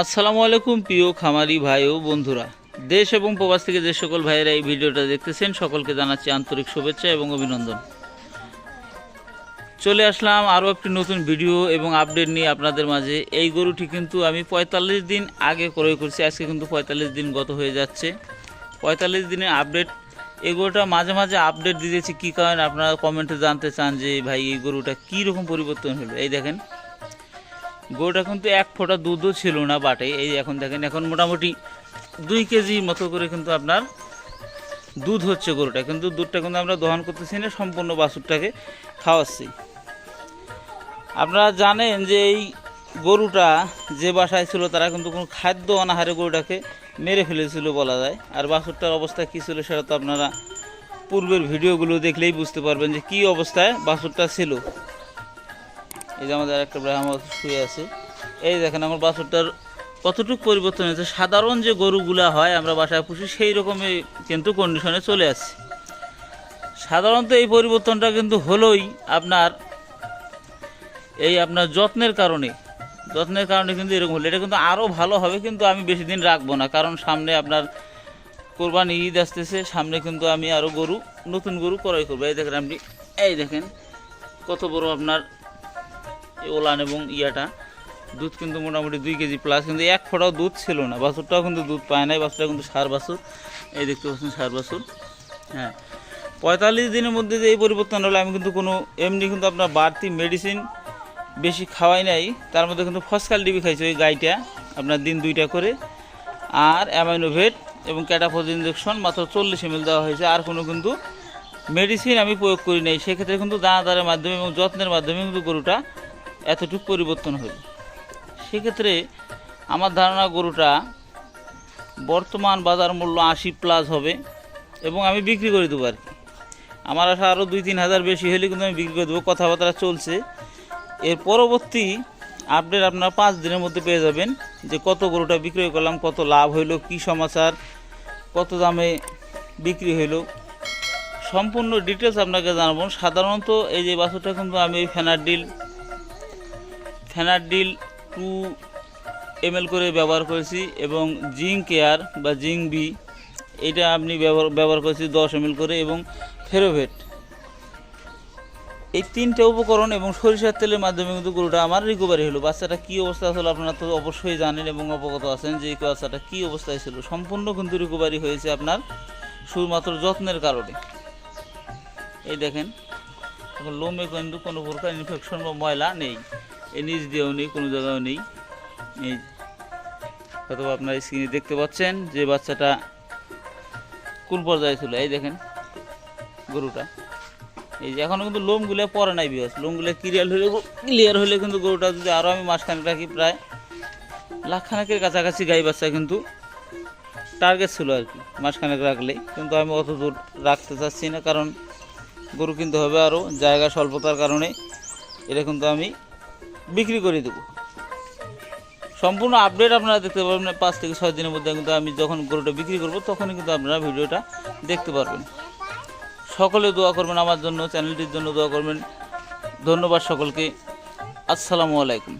আসসালামু আলাইকুম, প্রিয় খামারি ভাই ও বন্ধুরা। দেশ এবং প্রবাস থেকে যে সকল ভাইয়েরা এই ভিডিওটা দেখতেছেন, সকলকে জানাচ্ছি আন্তরিক শুভেচ্ছা এবং অভিনন্দন। চলে আসলাম আরও একটি নতুন ভিডিও এবং আপডেট নিয়ে আপনাদের মাঝে। এই গরুটি কিন্তু আমি পঁয়তাল্লিশ দিন আগে ক্রয় করছি, আজকে কিন্তু পঁয়তাল্লিশ দিন গত হয়ে যাচ্ছে। পঁয়তাল্লিশ দিনের আপডেট, এই গরুটা মাঝে মাঝে আপডেট দিতেছি কী কারণে আপনারা কমেন্টে জানতে চান যে ভাই এই গরুটা কী রকম পরিবর্তন হলো? এই দেখেন গরুটা কিন্তু এক ফোঁটা দুধও ছিল না বাটে। এই এখন দেখেন, এখন মোটামুটি দুই কেজি মতো করে কিন্তু আপনার দুধ হচ্ছে গরুটা। কিন্তু দুধটা কিন্তু আমরা দহন করতেছি না, সম্পূর্ণ বাছুরটাকে খাওয়াচ্ছি। আপনারা জানেন যে এই গরুটা যে বাসায় ছিল, তারা কিন্তু কোনো খাদ্য অনাহারে গরুটাকে মেরে ফেলেছিল বলা যায়। আর বাছুরটার অবস্থা কী ছিল সেটা তো আপনারা পূর্বের ভিডিওগুলো দেখলেই বুঝতে পারবেন যে কী অবস্থায় বাছুরটা ছিল। এই যে আমাদের একটা ব্রাহ্মণ শুয়ে আছে। এই দেখেন, আমার বাছুরটার কতটুকু পরিবর্তন হয়েছে। সাধারণ যে গরুগুলা হয়, আমরা বাসায় পুষি, সেই রকমই কিন্তু কন্ডিশনে চলে আসছে। সাধারণত এই পরিবর্তনটা কিন্তু হলোই আপনার এই আপনার যত্নের কারণে। যত্নের কারণে কিন্তু এরকম হলো। এটা কিন্তু আরও ভালো হবে, কিন্তু আমি বেশি দিন রাখব না, কারণ সামনে আপনার কোরবানি ঈদ আসতেছে, সামনে কিন্তু আমি আরও গরু, নতুন গরু ক্রয় করব। এই দেখেন আপনি, এই দেখেন, কত বড় আপনার ওলান এবং ইয়াটা। দুধ কিন্তু মোটামুটি দুই কেজি প্লাস কিন্তু এক ফোঁটাও দুধ ছিল না। বাছুরটাও কিন্তু দুধ পায় নাই, বাছুরটা কিন্তু সার বাছুর। এই দেখতে পাচ্ছেন সার বাছুর। হ্যাঁ। পঁয়তাল্লিশ দিনের মধ্যে যে এই পরিবর্তন হলো, আমি কিন্তু কোনো এমনি কিন্তু আপনার বাড়তি মেডিসিন বেশি খাওয়াই নাই। তার মধ্যে কিন্তু ফসকাল ডিবি খাইছে, ওই গাইটা। আপনার দিন দুইটা করে। আর অ্যামাইনোভেট এবং ক্যাটাফোজ ইঞ্জেকশন মাত্র চল্লিশ এমএল দেওয়া হয়েছে। আর কোনো কিন্তু মেডিসিন আমি প্রয়োগ করি নাই। সেক্ষেত্রে কিন্তু দানাদারের মাধ্যমে এবং যত্নের মাধ্যমে কিন্তু গরুটা এতটুকু পরিবর্তন হলো। সেক্ষেত্রে আমার ধারণা গরুটা বর্তমান বাজার মূল্য আশি প্লাস হবে এবং আমি বিক্রি করে দেবো আর কি। আমার আশা আরও দুই তিন হাজার বেশি হলে কিন্তু আমি বিক্রি করে দেবো, কথাবার্তা চলছে। এর পরবর্তী আপডেট আপনারা পাঁচ দিনের মধ্যে পেয়ে যাবেন যে কত গরুটা বিক্রয় করলাম, কত লাভ হইল, কী সমাচার, কত দামে বিক্রি হইল। সম্পূর্ণ ডিটেলস আপনাকে জানাব। সাধারণত এই যে বাছুরটা কিন্তু আমি এই ফেনারডিল ফেনারডিল টু এমএল করে ব্যবহার করেছি এবং জিঙ্ক কেয়ার বা জিঙ্ক বি, এটা আপনি ব্যবহার ব্যবহার করেছি দশ এমএল করে এবং ফেরোভেট। এই তিনটে উপকরণ এবং সরিষার তেলের মাধ্যমে কিন্তু গরুটা আমার রিকভারি হলো। বাচ্চাটা কী অবস্থা ছিল আপনারা তো অবশ্যই জানেন এবং অবগত আছেন যে এই বাচ্চাটা কী অবস্থায় ছিল। সম্পূর্ণ কিন্তু রিকভারি হয়েছে আপনার শুধুমাত্র যত্নের কারণে। এই দেখেন লোমে কিন্তু কোনো প্রকার ইনফেকশন বা ময়লা নেই। এই নিচ দিয়েও নেই, কোনো জায়গায় নেই। এই হয়তো আপনার স্ক্রিনে দেখতে পাচ্ছেন যে বাচ্চাটা কোন পর্যায়ে ছিল। এই দেখেন গরুটা। এই যে এখনও কিন্তু লোমগুলো পরে নাই বিহস লোমগুলো ক্লিয়ার হলে ক্লিয়ার হলে কিন্তু গরুটা যদি আরও আমি মাসখানেক রাখি, প্রায় লাখখানেকের কাছাকাছি গাই বাচ্চা কিন্তু টার্গেট ছিল আর কি, মাসখানেক রাখলেই। কিন্তু আমি অত দূর রাখতে চাচ্ছি না, কারণ গরু কিনতে হবে আরও জায়গা স্বল্পতার কারণে। এটা কিন্তু আমি বিক্রি করে দেবো। সম্পূর্ণ আপডেট আপনারা দেখতে পারবেন পাঁচ থেকে ছয় দিনের মধ্যে কিন্তু আমি যখন গরুটা বিক্রি করব, তখনই কিন্তু আপনারা ভিডিওটা দেখতে পারবেন। সকলে দোয়া করবেন আমার জন্য চ্যানেলটির জন্য দোয়া করবেন। ধন্যবাদ সকলকে। আসসালামু আলাইকুম।